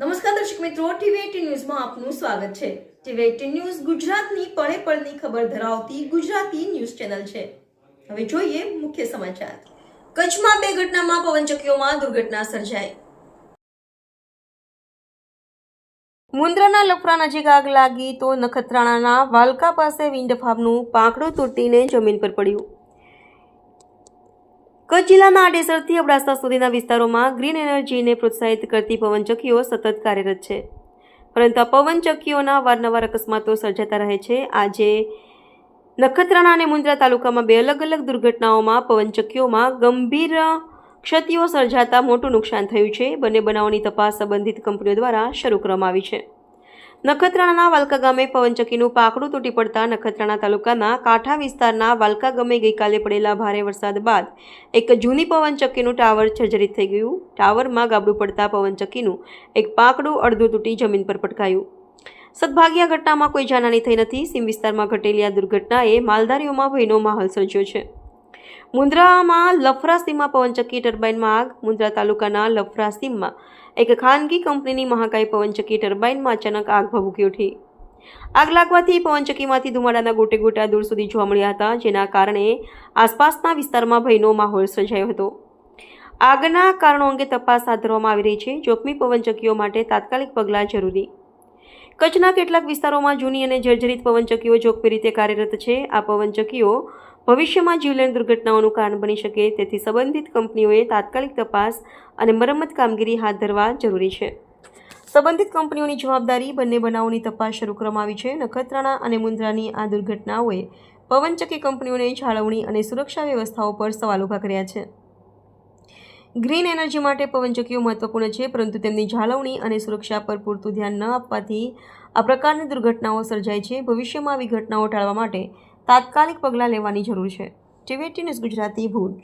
નમસ્કાર દર્શક મિત્રો ટીવી એટીન ન્યૂઝમાં આપનું સ્વાગત છે. ટીવી એટીન ન્યૂઝ ગુજરાતની પળે પળની ખબર ધરાવતી ગુજરાતી ન્યૂઝ ચેનલ છે. હવે જોઈએ મુખ્ય સમાચાર. કચ્છમાં બે ઘટનામાં પવનચક્કીઓમાં દુર્ઘટના સર્જાઈ. મુન્દ્રાના લફરા નજીક આગ લાગી તો નખત્રાણાના વાલકા પાસે વિન્ડ ફાર્મનું પાંખડું તૂટીને જમીન પર પડ્યું. કચ્છ જિલ્લાના આડેસરથી અબડાસા સુધીના વિસ્તારોમાં ગ્રીન એનર્જીને પ્રોત્સાહિત કરતી પવનચક્કીઓ સતત કાર્યરત છે. પરંતુ આ પવનચક્કીઓના વારંવાર અકસ્માતો સર્જાતા રહે છે. આજે નખત્રાણા અને મુન્દ્રા તાલુકામાં બે અલગ અલગ દુર્ઘટનાઓમાં પવનચક્કીઓમાં ગંભીર ક્ષતિઓ સર્જાતા મોટું નુકસાન થયું છે. બંને બનાવોની તપાસ સંબંધિત કંપનીઓ દ્વારા શરૂ કરવામાં આવી છે. નખત્રાણાના વાલકા ગામે પવનચક્કીનું પાકડું તૂટી પડતા નખત્રાણા તાલુકાના કાંઠા વિસ્તારના વાલકા ગામે ગઈકાલે પડેલા ભારે વરસાદ બાદ એક જૂની પવનચક્કીનું ટાવર જર્જરિત થઈ ગયું. ટાવરમાં ગાબડું પડતા પવનચક્કીનું એક પાકડું અડધું તૂટી જમીન પર પટકાયું. સદભાગ્ય ઘટનામાં કોઈ જાનહાની થઈ નથી. સીમ વિસ્તારમાં ઘટેલી આ દુર્ઘટનાએ માલધારીઓમાં ભયનો માહોલ સર્જ્યો છે. મુન્દ્રામાં લફરા સીમમાં પવનચક્કી ટર્બાઇનમાં આગ મુન્દ્રા તાલુકાના લફરા સીમમાં એક ખાનગી કંપનીની મહાકાય પવનચક્કી ટર્બાઇનમાં અચાનક આગ ભભૂકી ઉઠી. આગ લાગવાથી પવનચક્કીમાંથી ધુમાડાના ગોટે ગોટા દૂર સુધી જોવા મળ્યા હતા, જેના કારણે આસપાસના વિસ્તારમાં ભયનો માહોલ સર્જાયો હતો. આગના કારણો અંગે તપાસ હાથ ધરવામાં આવી રહી છે. જોખમી પવનચક્કીઓ માટે તાત્કાલિક પગલાં જરૂરી. કચ્છના કેટલાક વિસ્તારોમાં જૂની અને જર્જરિત પવનચક્કીઓ જોખમી રીતે કાર્યરત છે. આ પવનચક્કીઓ ભવિષ્યમાં જીવલેણ દુર્ઘટનાઓનું કારણ બની શકે તેથી સંબંધિત કંપનીઓએ તાત્કાલિક તપાસ અને મરમ્મત કામગીરી હાથ ધરવા જરૂરી છે. સંબંધિત કંપનીઓની જવાબદારી બંને બનાવોની તપાસ શરૂ કરવામાં આવી છે. નખત્રાણા અને મુન્દ્રાની આ દુર્ઘટનાઓએ પવનચક્કી કંપનીઓને જાળવણી અને સુરક્ષા વ્યવસ્થાઓ પર સવાલ ઊભા કર્યા છે. ગ્રીન એનર્જી માટે પવનચક્કીઓ મહત્વપૂર્ણ છે, પરંતુ તેમની જાળવણી અને સુરક્ષા પર પૂરતું ધ્યાન ન આપવાથી આ પ્રકારની દુર્ઘટનાઓ સર્જાય છે. ભવિષ્યમાં આવી ઘટનાઓ ટાળવા માટે તાત્કાલિક પગલાં લેવાની જરૂર છે. TV news Gujarati Bhuj.